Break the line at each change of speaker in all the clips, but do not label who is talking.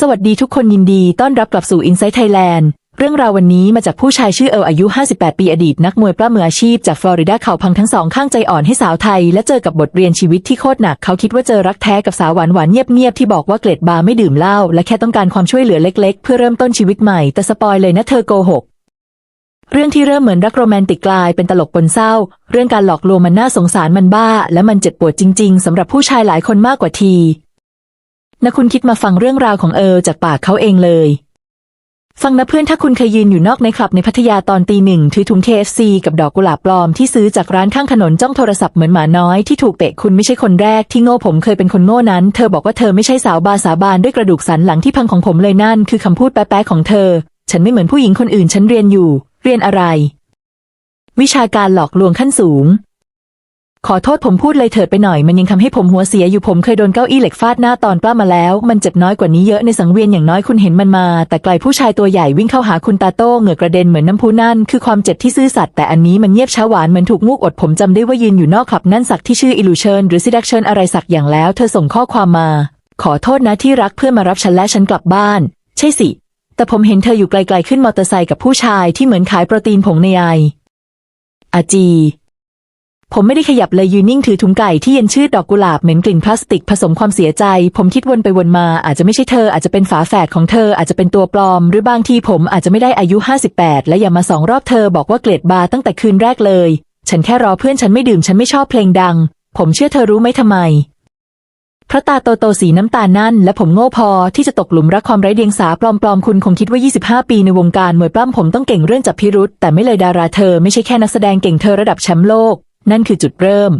สวัสดีทุกคนยินดีต้อนรับกลับสู่ Inside Thailand เรื่องราววันนี้มาจากผู้ชายชื่อเอลอายุ 58 ปีอดีตนักมวยปล้ำมืออาชีพจากฟลอริดาเขาพังทั้งสองข้างใจอ่อนให้สาวไทย และเจอกับบทเรียนชีวิตที่โคตรหนักเขาคิดว่าเจอรักแท้กับสาวหวานหวานเงียบๆที่บอกว่าเกล็ดบาร์ไม่ดื่มเหล้าและแค่ต้องการความช่วยเหลือเล็กๆ เพื่อเริ่มต้นชีวิตใหม่แต่สปอยเลยนะเธอโกหกเรื่องที่เริ่มเหมือนรักโรแมนติกกลายเป็นตลกปนเศร้า เรื่องการหลอกลวงมันน่าสงสารมันบ้า และมันเจ็บปวดจริง ๆสำหรับผู้ชายหลายคนมากกว่าที นะคุณคิดมาฟังเรื่องราวของเออจากปากเขาเองเลย ฟังนะเพื่อนถ้าคุณเคยยืนอยู่นอกในคลับในพัทยาตอนตีหนึ่งถือถุง KFC กับดอกกุหลาบปลอมที่ซื้อจากร้านข้างถนนจ้องโทรศัพท์เหมือนหมาน้อยที่ถูกเตะคุณไม่ใช่คนแรกที่โง่ผมเคยเป็นคนโง่นั้น เธอบอกว่าเธอไม่ใช่สาวบาสาบานด้วยกระดูกสันหลังที่พังของผมเลยนั่น คือคำพูดแป๊ะๆของเธอ ฉันไม่เหมือนผู้หญิงคนอื่นฉันเรียนอยู่ เรียนอะไร วิชาการหลอกลวงขั้นสูง ขอโทษผมพูดเลยเถิดไปหน่อย มันยังทำให้ผมหัวเสียอยู่ผมเคยโดนเก้าอี้เหล็กฟาดหน้าตอนป้ามาแล้ว มันเจ็บน้อยกว่านี้เยอะในสังเวียนอย่างน้อยคุณเห็นมันมา แต่ไกลผู้ชายตัวใหญ่วิ่งเข้าหาคุณตาโต้เหงื่อกระเด็นเหมือนน้ำพุนั่นคือความเจ็บที่ซื่อสัตย์แต่อันนี้มันเงียบช้าหวานเหมือนถูกงูกอดผมจำได้ว่ายืนอยู่นอกคลับนั่นสักที่ชื่ออิลูเชิญหรือซิดักเชิญอะไรสักอย่างแล้ว เธอส่งข้อความมา ขอโทษนะที่รักเพื่อมารับฉันและฉันกลับบ้าน ใช่สิ แต่ผมเห็นเธออยู่ไกลๆขึ้นมอเตอร์ไซค์กับผู้ชายที่เหมือนขายโปรตีนผงในไออาจี ผมไม่ได้ขยับเลยยืนนิ่งถือถุงไก่ที่เย็นชืดดอกกุหลาบเหม็นกลิ่นพลาสติกผสมความเสียใจ ผมคิดวนไปวนมาอาจจะไม่ใช่เธออาจจะเป็นฝาแฝดของเธออาจจะเป็นตัวปลอม หรือบางทีผมอาจจะไม่ได้อายุ 58 และอย่ามาสองรอบเธอบอกว่าเกลียดบาร์ตั้งแต่คืนแรกเลย ฉันแค่รอเพื่อนฉันไม่ดื่มฉันไม่ชอบเพลงดัง ผมเชื่อเธอรู้ไหมทำไมเพราะตาโตโตสีน้ำตาลนั่น และผมโง่พอที่จะตกหลุมรักความไร้เดียงสาปลอมๆ คุณคงคิดว่า 25 ปีในวงการมวยปล้ำผมต้องเก่งเรื่องจับพิรุษแต่ไม่เลยดาราเธอไม่ใช่แค่นักแสดงเก่งเธอระดับแชมป์โลก นั่นคือจุดเริ่ม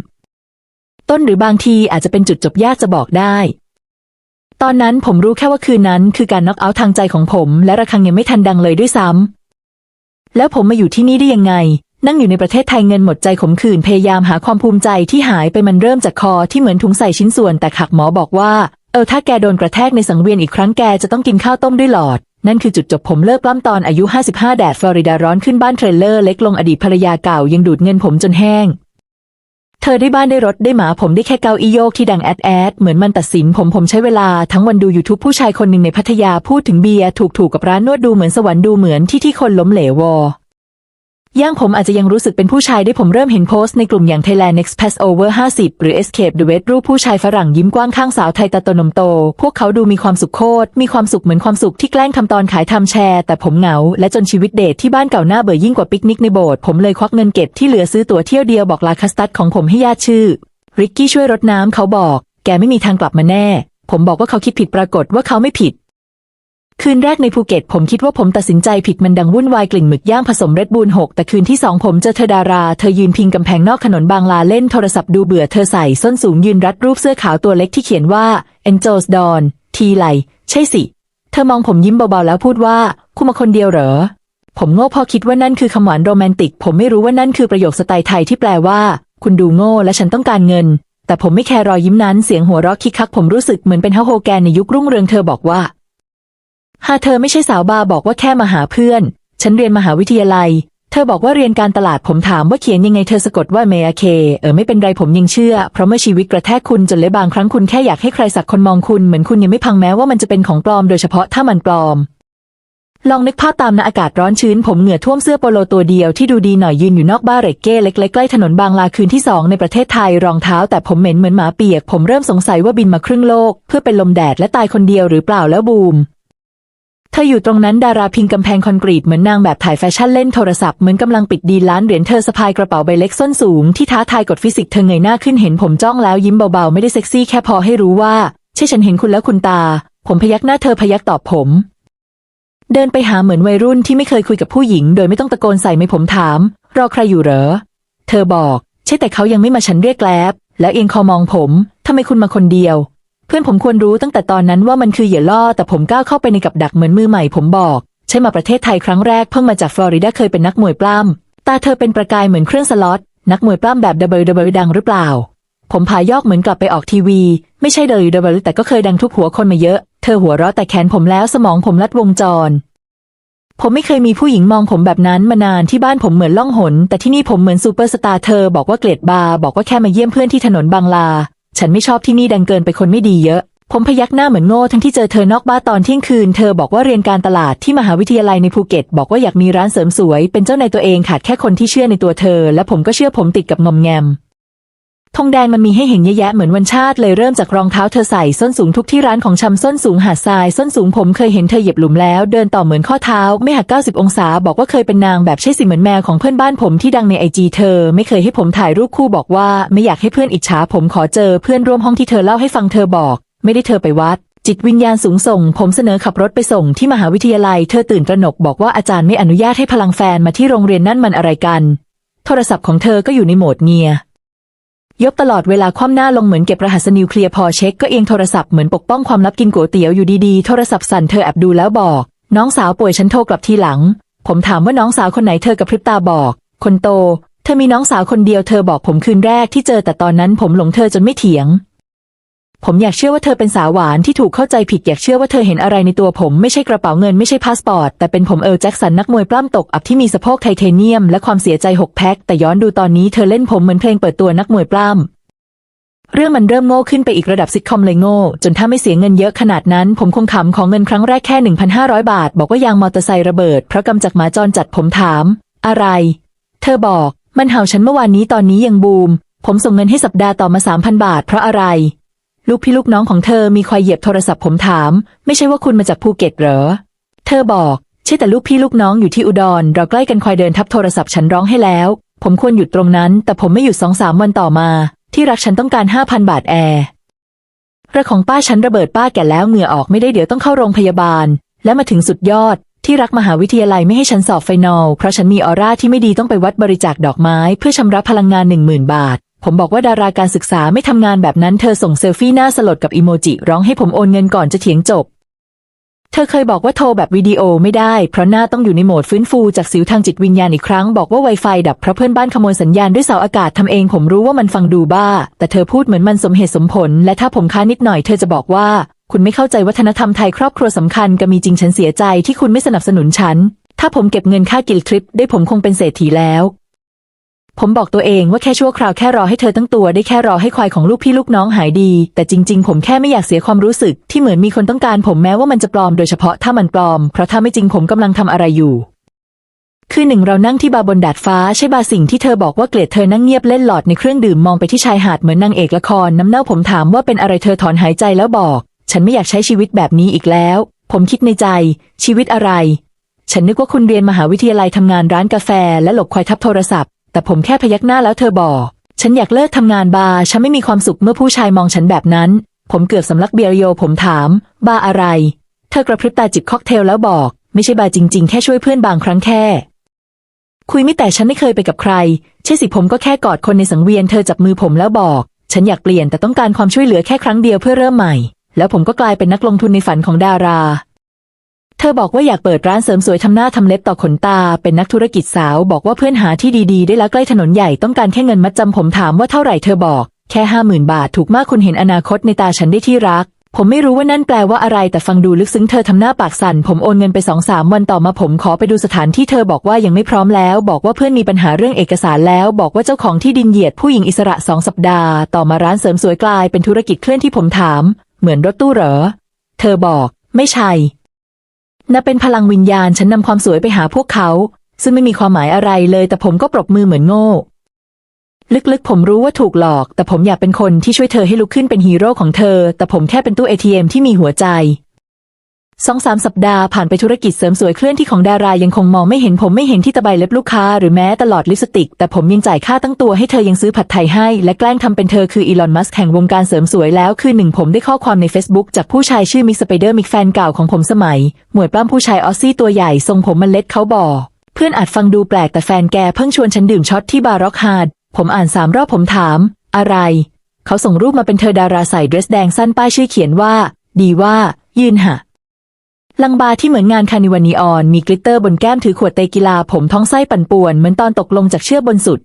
ต้นหรือบางทีอาจจะเป็นจุดจบยากจะบอกได้ ตอนนั้นผมรู้แค่ว่าคืนนั้นคือการน็อกเอาท์ทางใจของผม และระฆังยังไม่ทันดังเลยด้วยซ้ำแล้วผมมาอยู่ที่นี่ได้ยังไง นั่งอยู่ในประเทศไทยเงินหมดใจขมขื่นพยายามหาความภูมิใจที่หายไปมันเริ่มจากคอที่เหมือนถุงใส่ชิ้นส่วนแต่ขักหมอบอกว่า เออถ้าแกโดนกระแทกในสังเวียนอีกครั้งแกจะต้องกินข้าวต้มด้วยหลอดนั่นคือจุดจบผมเลิกปล้ำตอนอายุ 55 แดดฟลอริดาร้อนขึ้นบ้านเทรลเลอร์เล็กลงอดีตภรรยาเก่ายังดูดเงินผมจนแห้ง เธอได้บ้านได้รถได้หมาผมได้แค่เกาอีโยกที่ดังแอดแอดเหมือนมันตัดสินผมผมใช้เวลาทั้งวันดูยูทูบผู้ชายคนหนึ่งในพัทยาพูดถึงเบียร์ถูกถูกๆกับร้านนวดดูเหมือนสวรรค์ดูเหมือนที่ที่คนล้มเหลววอ ย่างผมอาจจะยังรู้สึกเป็นผู้ชายได้ผมเริ่มเห็นโพสต์ในกลุ่มอย่าง Thailand Next Pass Over 50 หรือ Escape the West รูปผู้ชายฝรั่งยิ้มกว้างข้างสาวไทยตาโตนมโต พวกเขาดูมีความสุขโคตร มีความสุขเหมือนความสุขที่แกล้งทำตอนขายทำแชร์ แต่ผมเหงา และจนชีวิตเดทที่บ้านเก่าหน้าเบื่อยิ่งกว่าปิกนิกในโบสถ์ผมเลยควักเงินเก็บที่เหลือซื้อตั๋วเที่ยวเดียวบอกลาคัสตัดของผมให้ญาติชื่อริกกี้ช่วยรดน้ำเขาบอก แกไม่มีทางกลับมาแน่ ผมบอกว่าเขาคิดผิดปรากฏว่าเขาไม่ผิด คืนแรกในภูเก็ตผมคิดว่าผมตัดสินใจผิดมันดังวุ่นวายกลิ่นหมึกย่างผสมเรดบูลหกแต่คืนที่สองผมเจอเธอดารา เธอยืนพิงกำแพงนอกถนนบางลาเล่นโทรศัพท์ดูเบื่อเธอใส่ส้นสูงยืนรัดรูปเสื้อขาวตัวเล็กที่เขียนว่า Angels Dawn ทีไหล ใช่สิ เธอมองผมยิ้มเบาๆแล้วพูดว่าคุณมาคนเดียวเหรอ ผมโง่พอคิดว่านั่นคือคำหวานโรแมนติก ผมไม่รู้ว่านั่นคือประโยคสไตล์ไทยที่แปลว่า คุณดูโง่และฉันต้องการเงิน แต่ผมไม่แคร์รอยยิ้มนั้นเสียงหัวเราะคิกคักผมรู้สึกเหมือนเป็นเฮาโฮแกนในยุครุ่งเรืองเธอบอกว่า หากเธอไม่ใช่สาวบาร์บอกว่าแค่มาหาเพื่อน ฉันเรียนมหาวิทยาลัย เธอบอกว่าเรียนการตลาดผมถามว่าเขียนยังไงเธอสะกดว่าเมอาเค เออไม่เป็นไรผมยังเชื่อ เพราะเมื่อชีวิตกระแทกคุณจนเละบางครั้งคุณแค่อยากให้ใครสักคนมองคุณเหมือนคุณยังไม่พังแม้ว่ามันจะเป็นของปลอมโดยเฉพาะถ้ามันปลอมลองนึกภาพตามนะอากาศร้อนชื้นผมเหงื่อท่วมเสื้อโปโลตัวเดียวที่ดูดีหน่อยยืนอยู่นอกบ้านเรกเก้เล็กๆใกล้ถนนบางลาคืนที่สองในประเทศไทยรองเท้าแต่ผมเหม็นเหมือนหมาเปียก ผมเริ่มสงสัยว่าบินมาครึ่งโลก เพื่อเป็นลมแดดและตายคนเดียวหรือเปล่าแล้วบูม ธออยู่ตรงนั้นดาราพิงกำแพงคอนกรีตเหมือนนางแบบถ่ายแฟชั่นเล่นโทรศัพท์เหมือนกำลังปิดดีล้านเหรียญเธอสะพายกระเป๋าใบเล็กส้นสูงที่ท้าทายกฎฟิสิกส์เธอเงยหน้าขึ้นเห็นผมจ้องแล้วยิ้มเบาๆ ไม่ได้เซ็กซี่แค่พอให้รู้ว่า ใช่ฉันเห็นคุณแล้วคุณตา ผมพยักหน้าเธอพยักตอบผม เดินไปหาเหมือนวัยรุ่นที่ไม่เคยคุยกับผู้หญิง โดยไม่ต้องตะโกนใส่ไม่ผมถาม รอใครอยู่เหรอ เธอบอก ใช่แต่เขายังไม่มาฉันเรียกแกล็บแล้วเอียงคอมองผมทำไมคุณมาคนเดียว เพื่อนผมควรรู้ตั้งแต่ตอนนั้นว่ามันคือเหยื่อล่อ แต่ผมก้าวเข้าไปในกับดักเหมือนมือใหม่ผมบอก ใช่มาประเทศไทยครั้งแรกเพิ่งมาจากฟลอริดาเคยเป็นนักมวยปล้ำตาเธอเป็นประกายเหมือนเครื่องสล็อตนักมวยปล้ำแบบ WWE ดังหรือเปล่า ผมพายอกเหมือนกลับไปออกทีวี ไม่ใช่ WWE แต่ก็เคยดังทุกหัวคนมาเยอะ เธอหัวเราะแต่แขนผมแล้วสมองผมลัดวงจร ผมไม่เคยมีผู้หญิงมองผมแบบนั้นมานานที่บ้านผมเหมือนล่องหน แต่ที่นี่ผมเหมือนซูเปอร์สตาร์เธอบอกว่าเกลียดบาร์บอกว่าแค่มาเยี่ยมเพื่อนที่ถนนบางลา ฉันไม่ชอบที่นี่ดังเกินไปคนไม่ดีเยอะ ผมพยักหน้าเหมือนโง่ทั้งที่เจอเธอนอกบ้านตอนเที่ยงคืน เธอบอกว่าเรียนการตลาดที่มหาวิทยาลัยในภูเก็ต บอกว่าอยากมีร้านเสริมสวย เป็นเจ้านายตัวเองขาดแค่คนที่เชื่อในตัวเธอ และผมก็เชื่อผมติดกับงอมแงม ธงแดงมันมีให้เห็นเยอะแยะเหมือนวันชาติเลยเริ่มจากรองเท้าเธอใส่ส้นสูงทุกที่ร้านของชำส้นสูงหาดทราย ส้นสูงผมเคยเห็นเธอเหยียบหลุมแล้ว เดินต่อเหมือนข้อเท้า ไม่หัก 90 องศา บอกว่าเคยเป็นนางแบบใช่สิเหมือนแมวของเพื่อนบ้านผมที่ดังในไอจีเธอ ไม่เคยให้ผมถ่ายรูปคู่บอกว่าไม่อยากให้เพื่อนอิจฉาผมขอเจอเพื่อนร่วมห้องที่เธอเล่าให้ฟังเธอบอก ไม่ได้เธอไปวัดจิตวิญญาณสูงส่ง ผมเสนอขับรถไปส่งที่มหาวิทยาลัย เธอตื่นตระหนกบอกว่าอาจารย์ไม่อนุญาตให้พลังแฟนมาที่โรงเรียนนั่นมันอะไรกัน โทรศัพท์ของเธอก็อยู่ในโหมดเงีย ยกตลอดเวลาคว่ำหน้าลงเหมือนเก็บรหัสนิวเคลียร์พอเช็คก็เอียงโทรศัพท์เหมือนปกป้องความลับกินก๋วยเตี๋ยวอยู่ดีๆ โทรศัพท์สั่นเธอแอบดูแล้วบอก น้องสาวป่วยฉันโทรกลับทีหลัง ผมถามว่าน้องสาวคนไหนเธอกับพริบตาบอก คนโต เธอมีน้องสาวคนเดียวเธอบอกผมคืนแรกที่เจอแต่ตอนนั้นผมหลงเธอจนไม่เถียง ผมอยากเชื่อว่าเธอเป็นสาวหวานที่ถูกเข้าใจผิดอยากเชื่อว่าเธอเห็นอะไรในตัวผมไม่ใช่กระเป๋าเงินไม่ใช่พาสปอร์ต แต่เป็นผมเออแจ็คสันนักมวยปล้ำตกอับที่มีสะโพกไทเทเนียม และความเสียใจหกแพ็คแต่ย้อนดูตอนนี้เธอเล่นผมเหมือนเพลงเปิดตัวนักมวยปล้ำเรื่องมันเริ่มโง่ขึ้นไปอีกระดับซิทคอมเลยโง่ จนถ้าไม่เสียเงินเยอะขนาดนั้น ผมคงขำของเงินครั้งแรกแค่ 1,500 บาท บอกว่ายางมอเตอร์ไซค์ระเบิดเพราะกำจัดหมาจรจัดผมถาม อะไร เธอบอก มันเห่าฉันเมื่อวานนี้ตอนนี้ยังบูม ผมส่งเงินให้สัปดาห์ต่อมา3,000บาท เพราะอะไร ลูกพี่ลูกน้องของเธอมีควายเหยียบโทรศัพท์ผมถาม ไม่ใช่ว่าคุณมาจากภูเก็ตเหรอ เธอบอก ใช่แต่ลูกพี่ลูกน้องอยู่ที่อุดร เราใกล้กันควายเดินทับโทรศัพท์ฉันร้องให้แล้ว ผมควรหยุดตรงนั้น แต่ผมไม่หยุดสองสามวันต่อมา ที่รักฉันต้องการห้าพันบาทแอร์ระของป้าฉันระเบิดป้าแก่แล้วเหงื่อออกไม่ได้เดี๋ยวต้องเข้าโรงพยาบาล และมาถึงสุดยอด ที่รักมหาวิทยาลัยไม่ให้ฉันสอบไฟนอลเพราะฉันมีออร่าที่ไม่ดีต้องไปวัดบริจาคดอกไม้ เพื่อชำระพลังงานหนึ่งหมื่นบาท ผมบอกว่าดาราการศึกษาไม่ทำงานแบบนั้นเธอส่งเซลฟี่หน้าสลดกับอีโมจิร้องให้ผมโอนเงินก่อนจะเถียงจบ เธอเคยบอกว่าโทรแบบวิดีโอไม่ได้ เพราะหน้าต้องอยู่ในโหมดฟื้นฟูจากสิวทางจิตวิญญาณอีกครั้งบอกว่าไวไฟดับเพราะเพื่อนบ้านขโมยสัญญาณด้วยเสาอากาศทำเองผมรู้ว่ามันฟังดูบ้า แต่เธอพูดเหมือนมันสมเหตุสมผล และถ้าผมค้านิดหน่อยเธอจะบอกว่า คุณไม่เข้าใจวัฒนธรรมไทยครอบครัวสำคัญก็มีจริงฉันเสียใจที่คุณไม่สนับสนุนฉันถ้าผมเก็บเงินค่ากิลทริปได้ผมคงเป็นเศรษฐีแล้ว ผมบอกตัวเองว่าแค่ชั่วคราวแค่รอให้เธอตั้งตัวได้แค่รอให้ควายของลูกพี่ลูกน้องหายดี แต่จริง ๆ ผมแค่ไม่อยากเสียความรู้สึกที่เหมือนมีคนต้องการผมแม้ว่ามันจะปลอมโดยเฉพาะถ้ามันปลอม เพราะถ้าไม่จริงผมกำลังทำอะไรอยู่ คือหนึ่งเรานั่งที่บาร์บนดาดฟ้าใช่บาร์สิ่งที่เธอบอกว่าเกลียดเธอนั่งเงียบเล่นหลอดในเครื่องดื่มมองไปที่ชายหาดเหมือนนางเอกละครน้ำเน่าผมถามว่าเป็นอะไรเธอถอนหายใจแล้วบอก ฉันไม่อยากใช้ชีวิตแบบนี้อีกแล้ว ผมคิดในใจ ชีวิตอะไร ฉันนึกว่าคุณเรียนมหาวิทยาลัยทำงานร้านกาแฟ และหลบควายทับโทรศัพท์ แต่ผมแค่พยักหน้าแล้วเธอบอก ฉันอยากเลิกทำงานบาร์ฉันไม่มีความสุขเมื่อผู้ชายมองฉันแบบนั้น ผมเกือบสำลักเบียร์โยผมถาม บาร์อะไร เธอกระพริบตาจิบค็อกเทลแล้วบอก ไม่ใช่บาร์จริง ๆ แค่ช่วยเพื่อนบางครั้งแค่ คุยไม่แต่ฉันไม่เคยไปกับใคร ใช่สิผมก็แค่กอดคนในสังเวียนเธอจับมือผมแล้วบอก ฉันอยากเปลี่ยนแต่ต้องการความช่วยเหลือแค่ครั้งเดียวเพื่อเริ่มใหม่ แล้วผมก็กลายเป็นนักลงทุนในฝันของดารา เธอบอกว่าอยากเปิดร้านเสริมสวยทำหน้าทำเล็บต่อขนตา เป็นนักธุรกิจสาว บอกว่าเพื่อนหาที่ดีๆ ได้แล้วใกล้ถนนใหญ่ต้องการแค่เงินมัดจำผมถามว่าเท่าไหร่เธอบอก แค่ห้าหมื่นบาทถูกมากคุณเห็นอนาคตในตาฉันได้ที่รัก ผมไม่รู้ว่านั่นแปลว่าอะไรแต่ฟังดูลึกซึ้งเธอทำหน้าปากสั่นผมโอนเงินไปสองสามวันต่อมาผมขอไปดูสถานที่เธอบอกว่ายังไม่พร้อมแล้ว บอกว่าเพื่อนมีปัญหาเรื่องเอกสารแล้ว บอกว่าเจ้าของที่ดินเหยียดผู้หญิงอิสระสองสัปดาห์ต่อมาร้านเสริมสวยกลายเป็นธุรกิจเคลื่อนที่ผมถาม เหมือนรถตู้เหรอ เธอบอก ไม่ใช่ นับเป็นพลังวิญญาณฉันนำความสวยไปหาพวกเขา ซึ่งไม่มีความหมายอะไรเลย แต่ผมก็ปรบมือเหมือนโง่ ลึกๆ ผมรู้ว่าถูกหลอก แต่ผมอยากเป็นคนที่ช่วยเธอให้ลุกขึ้นเป็นฮีโร่ของเธอ แต่ผมแค่เป็นตู้เอทีเอ็มที่มีหัวใจ สองสามสัปดาห์ผ่านไปธุรกิจเสริมสวยเคลื่อนที่ของดารายังคงมองไม่เห็นผมไม่เห็นที่ตะไบเล็บลูกค้าหรือแม้ตลอดลิปสติก แต่ผมยังจ่ายค่าตั้งตัวให้เธอยังซื้อผัดไทยให้ และแกล้งทำเป็นเธอคืออีลอนมัสแห่งวงการเสริมสวยแล้วคือหนึ่งผมได้ข้อความใน Facebook จากผู้ชายชื่อมิสไปเดอร์มิกแฟนเก่าของผมสมัย หมวยปล้ำผู้ชายออสซี่ตัวใหญ่ทรงผมมันเล็ดเขาบอกเพื่อนอาจฟังดูแปลกแต่แฟนแกเพิ่งชวนฉันดื่มช็อตที่บาร์ร็อกฮาร์ดผมอ่านสามรอบผมถาม อะไร เขาส่งรูปมาเป็นเธอดาราใส่เดรสแดงสั้นป้ายชื่อเขียนว่า ดีว่า ยืนหะ ลังบาที่เหมือนงานคานิวันีออน มีกลิตเตอร์บนแก้มถือขวดเตกีฬา ผมท้องไส้ปั่นป่วนเหมือนตอนตกลงจากเชือกบนสุด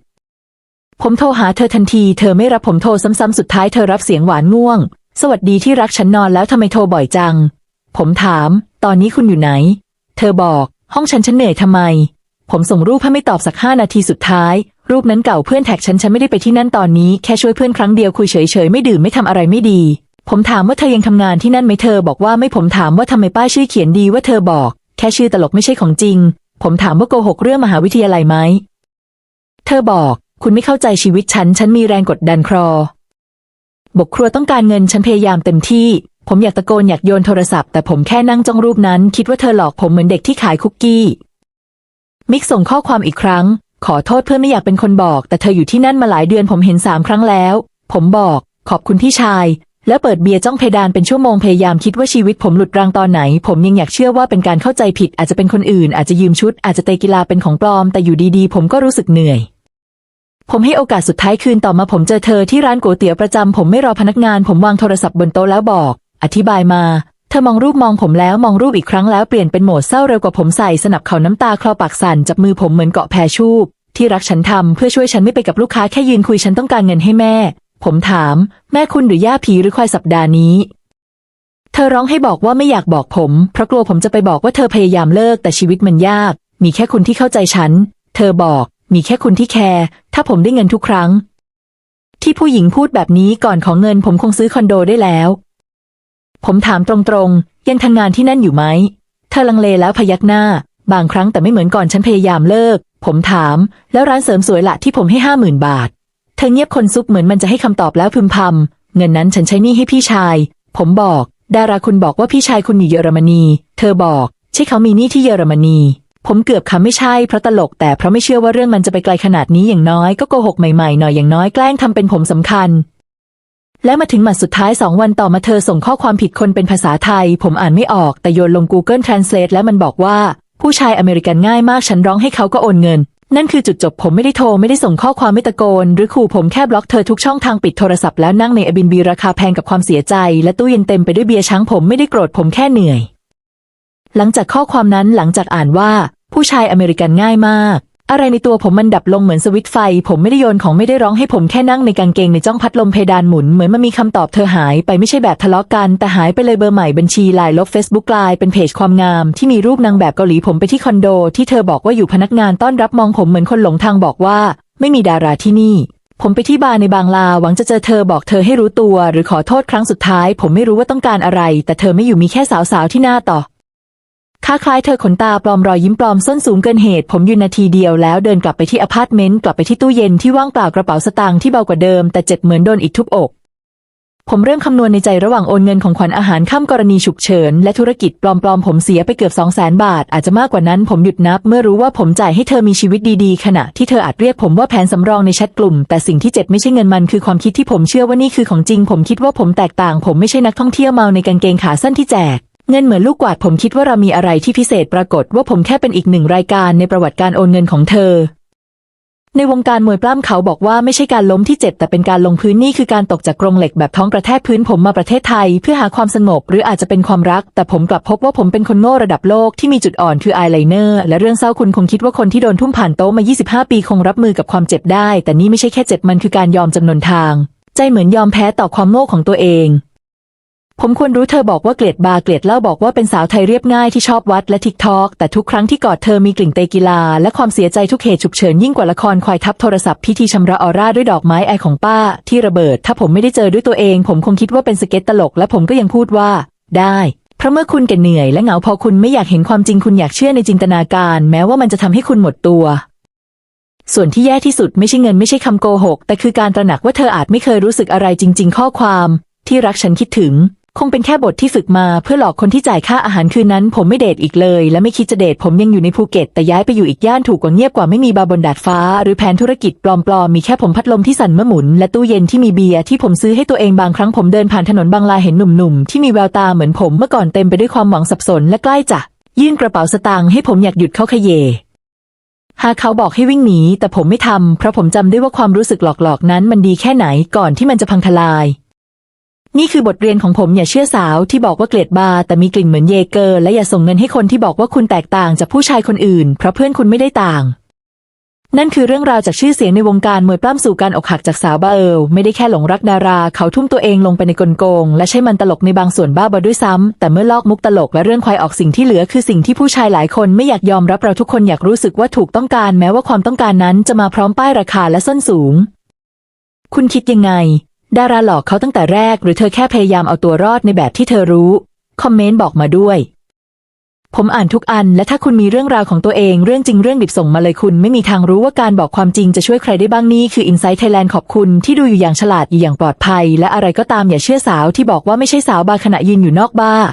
ผมโทรหาเธอทันที เธอไม่รับผมโทรซ้ำๆสุดท้ายเธอรับเสียงหวานง่วง สวัสดีที่รักฉันนอนแล้วทำไมโทรบ่อยจัง ผมถาม ตอนนี้คุณอยู่ไหน เธอบอก ห้องฉันฉันเหนื่อยทำไม ผมส่งรูปให้ไม่ตอบสักห้านาทีสุดท้าย รูปนั้นเก่าเพื่อนแท็กฉันฉันไม่ได้ไปที่นั่นตอนนี้แค่ช่วยเพื่อนครั้งเดียวคุยเฉยๆไม่ดื่มไม่ทำอะไรไม่ดี ผมถามว่าเธอยังทำงานที่นั่นไหมเธอบอกว่าไม่ผมถามว่าทำไมป้ายชื่อเขียนดีว่าเธอบอก แค่ชื่อตลกไม่ใช่ของจริง ผมถามว่าโกหกเรื่องมหาวิทยาลัยไหม เธอบอก คุณไม่เข้าใจชีวิตฉัน ฉันมีแรงกดดันครอ บกครัวต้องการเงินฉันพยายามเต็มที่ ผมอยากตะโกนอยากโยนโทรศัพท์แต่ผมแค่นั่งจ้องรูปนั้น คิดว่าเธอหลอกผมเหมือนเด็กที่ขายคุกกี้ มิกส่งข้อความอีกครั้ง ขอโทษเพื่อนไม่อยากเป็นคนบอก แต่เธออยู่ที่นั่นมาหลายเดือนผมเห็นสามครั้งแล้ว ผมบอก ขอบคุณพี่ชาย แล้วเปิดเบียร์จ้องเพดานเป็นชั่วโมงพยายามคิดว่าชีวิตผมหลุดรางตอนไหน ผมยังอยากเชื่อว่าเป็นการเข้าใจผิดอาจจะเป็นคนอื่น อาจจะยืมชุดอาจจะเตะกีฬาเป็นของปลอม แต่อยู่ดีๆ ผมก็รู้สึกเหนื่อย ผมให้โอกาสสุดท้ายคืนต่อมาผมเจอเธอที่ร้านก๋วยเตี๋ยวประจำผมไม่รอพนักงาน ผมวางโทรศัพท์บนโต๊ะแล้วบอก อธิบายมา เธอมองรูปมองผมแล้วมองรูปอีกครั้งแล้วเปลี่ยนเป็นโหมดเศร้าเร็วกว่าผมใส่สนับเขาน้ำตาคลอปากสั่นจับมือผมเหมือนเกาะแพชูบที่รักฉันทำเพื่อช่วยฉันไม่ไปกับลูกค้าแค่ยืนคุยฉันต้องการเงินให้แม่ ผมถาม แม่คุณหรือย่าผีหรือควายสัปดาห์นี้ เธอร้องให้บอกว่าไม่อยากบอกผม เพราะกลัวผมจะไปบอกว่าเธอพยายามเลิกแต่ชีวิตมันยาก มีแค่คุณที่เข้าใจฉัน เธอบอก มีแค่คุณที่แคร์ถ้าผมได้เงินทุกครั้ง ที่ผู้หญิงพูดแบบนี้ก่อนของเงินผมคงซื้อคอนโดได้แล้ว ผมถามตรงๆ ยังทำงานที่นั่นอยู่ไหมเธอลังเลแล้วพยักหน้า บางครั้งแต่ไม่เหมือนก่อนฉันพยายามเลิก ผมถาม แล้วร้านเสริมสวยละที่ผมให้ห้าหมื่นบาท ธอเงียบคนซุบเหมือนมันจะให้คำตอบแล้วพึมพำเงินนั้นฉันใช้หนี้ให้พี่ชาย ผมบอก ดาราคุณบอกว่าพี่ชายคุณอยู่เยอรมนี เธอบอก ใช่เขามีหนี้ที่เยอรมนี ผมเกือบคำไม่ใช่เพราะตลกแต่เพราะไม่เชื่อว่าเรื่องมันจะไปไกลขนาดนี้อย่างน้อยก็โกหกใหม่ๆหน่อยอย่างน้อยแกล้งทำเป็นผมสำคัญ และมาถึงหมัดสุดท้ายสองวันต่อมาเธอส่งข้อความผิดคนเป็นภาษาไทย ผมอ่านไม่ออกแต่โยนลง Google Translate แล้วมันบอกว่า ผู้ชายอเมริกันง่ายมากฉันร้องให้เขาก็โอนเงิน นั่นคือจุดจบผมไม่ได้โทรไม่ได้ส่งข้อความไม่ตะโกน หรือขู่ผมแค่บล็อกเธอทุกช่องทางปิดโทรศัพท์แล้วนั่งในอบินบีราคาแพงกับความเสียใจ และตู้เย็นเต็มไปด้วยเบียร์ช้างผมไม่ได้โกรธผมแค่เหนื่อย หลังจากข้อความนั้นหลังจากอ่านว่า ผู้ชายอเมริกันง่ายมาก อะไรในตัวผมมันดับลงเหมือนสวิตไฟ ผมไม่ได้โยนของไม่ได้ร้องให้ผมแค่นั่งในกางเกงในจ้องพัดลมเพดานหมุนเหมือนมันมีคำตอบเธอหายไปไม่ใช่แบบทะเลาะกัน แต่หายไปเลยเบอร์ใหม่บัญชีไลน์ลบเฟซบุ๊กไลน์เป็นเพจความงาม ที่มีรูปนางแบบเกาหลีผมไปที่คอนโด ที่เธอบอกว่าอยู่พนักงานต้อนรับมองผมเหมือนคนหลงทางบอกว่า ไม่มีดาราที่นี่ผมไปที่บาร์ในบางลาหวังจะเจอเธอบอกเธอให้รู้ตัว หรือขอโทษครั้งสุดท้าย ผมไม่รู้ว่าต้องการอะไร แต่เธอไม่อยู่มีแค่สาวๆที่หน้าต่อ ค้าคล้ายเธอขนตาปลอมรอยยิ้มปลอมส้นสูงเกินเหตุ ผมยืนนาทีเดียวแล้วเดินกลับไปที่อพาร์ตเมนต์กลับไปที่ตู้เย็นที่ว่างเปล่ากระเป๋าสตางค์ที่เบากว่าเดิมแต่เจ็บเหมือนโดนอิฐทุบอก ผมเริ่มคำนวณในใจระหว่างโอนเงินของขวัญอาหารข้ามกรณีฉุกเฉิน และธุรกิจปลอมๆ ผมเสียไปเกือบสองแสนบาท อาจจะมากกว่านั้นผมหยุดนับ เมื่อรู้ว่าผมจ่ายให้เธอมีชีวิตดีๆ ขณะที่เธออาจเรียกผมว่าแผนสำรองในแชทกลุ่ม แต่สิ่งที่เจ็บไม่ใช่เงินมันคือความคิดที่ผมเชื่อว่านี่คือของจริง ผมคิดว่าผมแตกต่าง ผมไม่ใช่นักท่องเที่ยวเมาในกางเกงขาสั้นที่แจก เงินเหมือนลูกกวาดผมคิดว่าเรามีอะไรที่พิเศษปรากฏว่าผมแค่เป็นอีกหนึ่งรายการในประวัติการโอนเงินของเธอ ในวงการมวยปล้ำเขาบอกว่าไม่ใช่การล้มที่เจ็บแต่เป็นการลงพื้นนี่คือการตกจากกรงเหล็กแบบท้องกระแทกพื้นผมมาประเทศไทย เพื่อหาความสงบหรืออาจจะเป็นความรัก แต่ผมกลับพบว่าผมเป็นคนโง่ระดับโลกที่มีจุดอ่อนคืออายไลเนอร์และเรื่องเศร้าคุณคงคิดว่าคนที่โดนทุ่มผ่านโต๊ะมา 25 ปีคงรับมือกับความเจ็บได้ แต่นี่ไม่ใช่แค่เจ็บมันคือการยอมจำนนทาง ใจเหมือนยอมแพ้ต่อความโง่ของตัวเอง ผมควรรู้เธอบอกว่าเกลียดบาเกลียดเล้าบอกว่าเป็นสาวไทยเรียบง่ายที่ชอบวัดและทิกทอก แต่ทุกครั้งที่กอดเธอมีกลิ่นเตกีฬา และความเสียใจทุกเหตุฉุกเฉินยิ่งกว่าละครควายทับโทรศัพท์พิธีชำระออร่าด้วยดอกไม้ไอของป้า ที่ระเบิด ถ้าผมไม่ได้เจอด้วยตัวเอง ผมคงคิดว่าเป็นสเก็ตตลก และผมก็ยังพูดว่า ได้เพราะเมื่อคุณแก่เหนื่อยและเหงาพอคุณไม่อยากเห็นความจริงคุณอยากเชื่อในจินตนาการ แม้ว่ามันจะทำให้คุณหมดตัวส่วนที่แย่ที่สุดไม่ใช่เงินไม่ใช่คำโกหก แต่คือการตระหนักว่าเธออาจไม่เคยรู้สึกอะไรจริง ๆ ข้อความ ที่รักฉันคิดถึง คงเป็นแค่บทที่ฝึกมาเพื่อหลอกคนที่จ่ายค่าอาหารคืนนั้น ผมไม่เดทอีกเลย และไม่คิดจะเดทผมยังอยู่ในภูเก็ต แต่ย้ายไปอยู่อีกย่านถูกกว่าเงียบกว่าไม่มีบาร์บนดาดฟ้า หรือแผนธุรกิจปลอมๆ มีแค่ผมพัดลมที่สั่นเมื่อหมุน และตู้เย็นที่มีเบียร์ที่ผมซื้อให้ตัวเองบางครั้งผมเดินผ่านถนนบางลาเห็นหนุ่มๆ ที่มีแววตาเหมือนผมเมื่อก่อนเต็มไปด้วยความหวังสับสนและใกล้จะยื่นกระเป๋าสตางค์ให้ผมอยากหยุดเข้าขยเยหากเขาบอกให้วิ่งหนีแต่ผมไม่ทำเพราะผมจำได้ว่าความรู้สึกหลอกๆนั้นมันดีแค่ไหนก่อนที่มันจะพังทลาย นี่คือบทเรียนของผมอย่าเชื่อสาวที่บอกว่าเกลียดบาร์แต่มีกลิ่นเหมือนเยเกอร์และอย่าส่งเงินให้คนที่บอกว่าคุณแตกต่างจากผู้ชายคนอื่น เพราะเพื่อนคุณไม่ได้ต่าง นั่นคือเรื่องราวจากชื่อเสียงในวงการมวยปล้ำสู่การอกหักจากสาวบาเอิลไม่ได้แค่หลงรักดารา เขาทุ่มตัวเองลงไปในกลโกง และใช้มันตลกในบางส่วนบ้าบอด้วยซ้ำแต่เมื่อลอกมุกตลกและเรื่องควายออกสิ่งที่เหลือคือสิ่งที่ผู้ชายหลายคนไม่อยากยอมรับเราทุกคนอยากรู้สึกว่าถูกต้องการแม้ว่าความต้องการนั้นจะมาพร้อมป้ายราคาและส้นสูง คุณคิดยังไง ดาราหลอกเขาตั้งแต่แรกหรือเธอแค่พยายามเอาตัวรอดในแบบที่เธอรู้ คอมเมนต์บอกมาด้วย ผมอ่านทุกอัน และถ้าคุณมีเรื่องราวของตัวเองเรื่องจริงเรื่องดิบส่งมาเลยคุณไม่มีทางรู้ว่าการบอกความจริงจะช่วยใครได้บ้างนี่คือ Inside Thailand ขอบคุณที่ดูอยู่อย่างฉลาดอยู่อย่างปลอดภัย และอะไรก็ตามอย่าเชื่อสาวที่บอกว่าไม่ใช่สาวบาร์ขณะยืนอยู่นอกบาร์